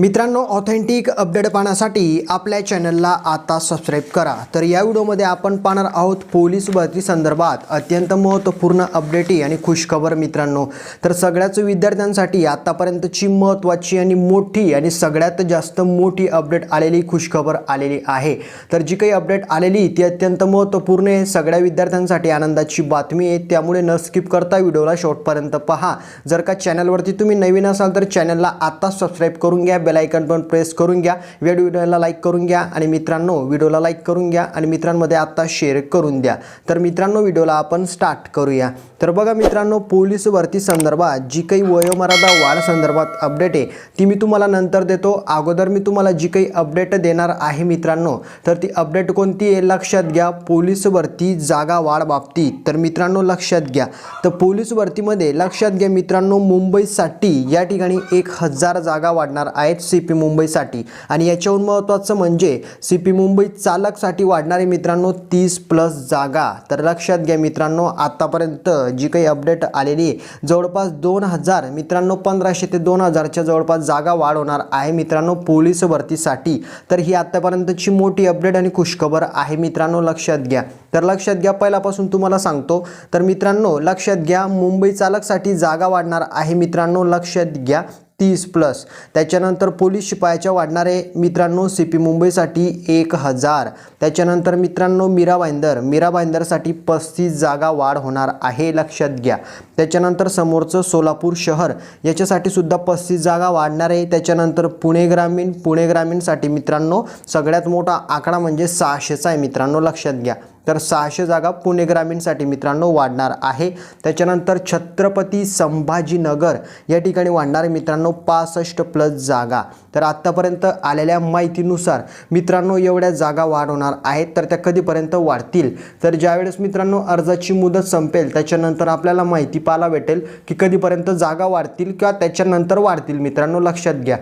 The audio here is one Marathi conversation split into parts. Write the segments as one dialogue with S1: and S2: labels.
S1: मित्रांनो ऑथेंटिक अपडेट पाहण्यासाठी आपल्या चॅनलला आता सबस्क्राईब करा. तर या व्हिडिओमध्ये आपण पाहणार आहोत पोलीस भरती संदर्भात अत्यंत महत्त्वपूर्ण अपडेटी आणि खुशखबर मित्रांनो. तर सगळ्याच विद्यार्थ्यांसाठी आत्तापर्यंतची महत्त्वाची आणि मोठी आणि सगळ्यात जास्त मोठी अपडेट आलेली खुशखबर आलेली आहे. तर जी काही अपडेट आलेली ती अत्यंत महत्त्वपूर्ण आहे. सगळ्या विद्यार्थ्यांसाठी आनंदाची बातमी आहे. त्यामुळे न स्किप करता व्हिडिओला शेवटपर्यंत पहा. जर का चॅनलवरती तुम्ही नवीन असाल तर चॅनलला आत्ताच सबस्क्राईब करून घ्या. बेल आयकन पण प्रेस करून घ्या. वेड व्हिडिओला लाईक करून घ्या आणि मित्रांनो व्हिडिओला लाईक करून घ्या आणि मित्रांमध्ये आत्ता शेअर करून द्या. तर मित्रांनो व्हिडिओला आपण स्टार्ट करूया. तर बघा मित्रांनो पोलीस भरती संदर्भात जी काही वयोमर्यादा वाढ संदर्भात अपडेट आहे ती मी तुम्हाला नंतर देतो. अगोदर मी तुम्हाला जी काही अपडेट देणार आहे मित्रांनो तर ती अपडेट कोणती आहे? लक्षात घ्या पोलीस भरती जागा वाढ बाबतीत. तर मित्रांनो लक्षात घ्या. तर पोलीस भरतीमध्ये लक्षात घ्या मित्रांनो मुंबईसाठी या ठिकाणी एक हजार जागा वाढणार आहेत. सी पी मुंबईसाठी. आणि याच्याहून महत्त्वाचं म्हणजे सी पी मुंबई चालकसाठी वाढणारे मित्रांनो तीस प्लस जागा. तर लक्षात घ्या मित्रांनो आत्तापर्यंत जी काही अपडेट आलेली आहे जवळपास दोन हजार मित्रांनो पंधराशे ते दोन हजारच्या जवळपास जागा वाढ होणार आहे मित्रांनो पोलीस भरतीसाठी. तर ही आत्तापर्यंतची मोठी अपडेट आणि खुशखबर आहे मित्रांनो लक्षात घ्या. तर लक्षात घ्या पहिल्यापासून तुम्हाला सांगतो. तर मित्रांनो लक्षात घ्या मुंबई चालकसाठी जागा वाढणार आहे मित्रांनो लक्षात घ्या. तीस प्लस. त्याच्यानंतर पोलीस शिपायाच्या वाढणारे मित्रांनो सी पी मुंबईसाठी एक हजार. त्याच्यानंतर मित्रांनो मीरा भाईंदर. मीरा भाईंदरसाठी पस्तीस जागा वाढ होणार आहे लक्षात घ्या. त्याच्यानंतर समोरचं सोलापूर शहर याच्यासाठी सुद्धा पस्तीस जागा वाढणार आहे. त्याच्यानंतर पुणे ग्रामीण. पुणे ग्रामीणसाठी मित्रांनो सगळ्यात मोठा आकडा म्हणजे सहाशेचा आहे मित्रांनो लक्षात घ्या. तर सहाशे जागा पुणे ग्रामीणसाठी मित्रांनो वाढणार आहे. त्याच्यानंतर छत्रपती संभाजीनगर या ठिकाणी वाढणार मित्रांनो पासष्ट प्लस जागा. तर आत्तापर्यंत आलेल्या माहितीनुसार मित्रांनो एवढ्या जागा वाढवणार आहेत तर त्या कधीपर्यंत वाढतील? तर ज्यावेळेस मित्रांनो अर्जाची मुदत संपेल त्याच्यानंतर आपल्याला माहिती पाहायला भेटेल की कधीपर्यंत जागा वाढतील किंवा त्याच्यानंतर वाढतील मित्रांनो लक्षात घ्या.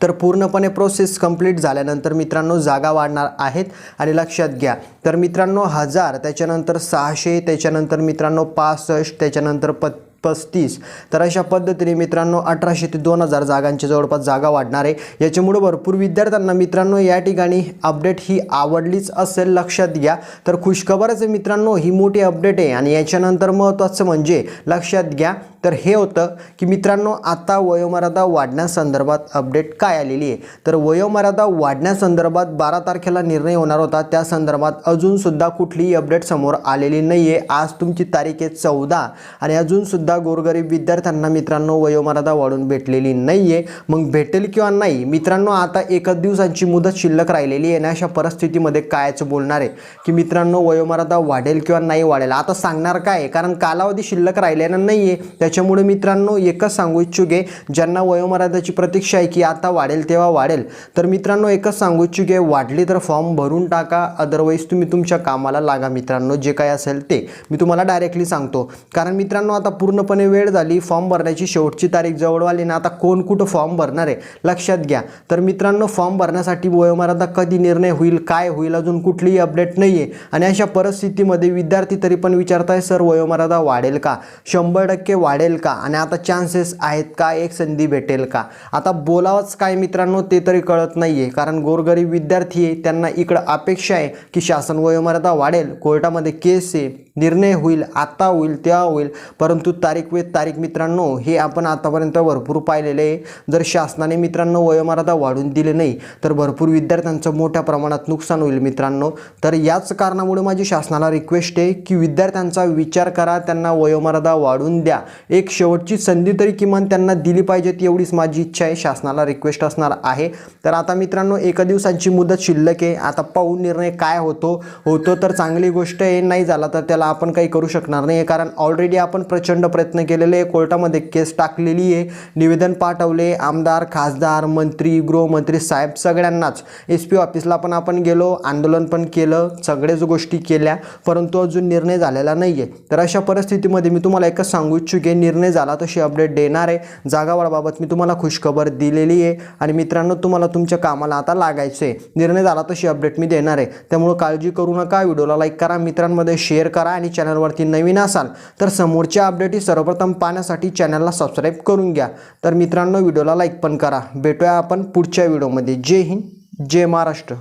S1: तर पूर्णपणे प्रोसेस कंप्लीट झाल्यानंतर मित्रांनो जागा वाढणार आहेत. आणि लक्षात घ्या तर मित्रांनो हजार त्याच्यानंतर सहाशे त्याच्यानंतर मित्रांनो पासष्ट त्याच्यानंतर प पस्तीस. तर अशा पद्धतीने मित्रांनो अठराशे ते दोन हजार जागांच्या जवळपास जागा वाढणार आहे. याच्यामुळं भरपूर विद्यार्थ्यांना मित्रांनो या ठिकाणी अपडेट ही आवडलीच असेल लक्षात घ्या. तर खुशखबरच आहे मित्रांनो ही मोठी अपडेट आहे. आणि याच्यानंतर महत्त्वाचं म्हणजे लक्षात घ्या तर हे होतं की मित्रांनो आता वयोमर्यादा वाढण्यासंदर्भात अपडेट काय आलेली आहे? तर वयोमर्यादा वाढण्यासंदर्भात बारा तारखेला निर्णय होणार होता. त्या संदर्भात अजूनसुद्धा कुठलीही अपडेट समोर आलेली नाही आहे आज तुमची तारीख आहे चौदा आणि अजूनसुद्धा गोरगरीब विद्यार्थ्यांना मित्रांनो वयोमर्यादा वाढून भेटलेली नाही आहे मग भेटेल किंवा नाही? मित्रांनो आता एकच दिवसांची मुदत शिल्लक राहिलेली आहे आणि अशा परिस्थितीमध्ये कायच बोलणार आहे? की मित्रांनो वयोमर्यादा वाढेल किंवा नाही वाढेल? आता सांगणार काय आहे? कारण कालावधी शिल्लक राहिलेला नाही आहे त्याच्यामुळे मित्रांनो एकच सांगू इच्छुक आहे ज्यांना वयोमर्यादाची प्रतीक्षा आहे की आता वाढेल तेव्हा वाढेल. तर मित्रांनो एकच सांगू इच्छुक आहे वाढली तर फॉर्म भरून टाका अदरवाईज तुम्ही तुमच्या कामाला लागा मित्रांनो जे काय असेल ते. मी तुम्हाला डायरेक्टली सांगतो. कारण मित्रांनो आता पूर्णपणे वेळ झाली फॉर्म भरण्याची शेवटची तारीख जवळ आली ना आता कोण कुठं फॉर्म भरणार आहे लक्षात घ्या. तर मित्रांनो फॉर्म भरण्यासाठी वयोमर्यादा कधी निर्णय होईल काय होईल अजून कुठलीही अपडेट नाही आहे आणि अशा परिस्थितीमध्ये विद्यार्थी तरी पण विचारताय सर वयोमर्यादा वाढेल का? शंभर टक्के वाढेल का? आणि आता चान्सेस आहेत का? एक संधी भेटेल का? आता बोलावंच काय मित्रांनो ते तरी कळत नाही आहे कारण गोरगरीब विद्यार्थी आहे त्यांना इकडं अपेक्षा आहे की शासन वयोमर्यादा वाढेल कोर्टामध्ये केस आहे निर्णय होईल आता होईल तेव्हा होईल. परंतु तारीख वेळ तारीख मित्रांनो हे आपण आतापर्यंत भरपूर पाहिलेले आहे. जर शासनाने मित्रांनो वयोमर्यादा वाढून दिले नाही तर भरपूर विद्यार्थ्यांचं मोठ्या प्रमाणात नुकसान होईल मित्रांनो. तर याच कारणामुळे माझी शासनाला रिक्वेस्ट आहे की विद्यार्थ्यांचा विचार करा त्यांना वयोमर्यादा वाढून द्या. एक शेवटची संधी तरी किमान त्यांना दिली पाहिजे ती एवढीच माझी इच्छा आहे. शासनाला रिक्वेस्ट असणार आहे. तर आता मित्रांनो एका दिवसांची मुदत शिल्लक आहे. आता पाहून निर्णय काय होतो. होतो तर चांगली गोष्ट आहे. नाही झाला तर त्याला आपण काही करू शकणार नाही. कारण ऑलरेडी आपण प्रचंड प्रयत्न केलेले आहे. कोर्टामध्ये केस टाकलेली आहे. निवेदन पाठवले. आमदार खासदार मंत्री गृहमंत्री साहेब सगळ्यांनाच. एस पी ऑफिसला पण आपण गेलो. आंदोलन पण केलं. सगळेच गोष्टी केल्या. परंतु अजून निर्णय झालेला नाही आहे तर अशा परिस्थितीमध्ये मी तुम्हाला एकच सांगू इच्छुक. निर्णय झाला तशी अपडेट देणार आहे. जागावाढाबाबत मी तुम्हाला खुशखबर दिलेली आहे. आणि मित्रांनो तुम्हाला तुमच्या कामाला आता लागायचं आहे निर्णय झाला तशी अपडेट मी देणार आहे. त्यामुळं काळजी करू नका. व्हिडिओला लाईक करा मित्रांमध्ये शेअर करा आणि चॅनलवरती नवीन असाल तर समोरच्या अपडेटी सर्वप्रथम पाहण्यासाठी चॅनलला सबस्क्राईब करून घ्या. तर मित्रांनो व्हिडिओला लाईक पण करा. भेटूया आपण पुढच्या व्हिडिओमध्ये. जय हिंद जय महाराष्ट्र.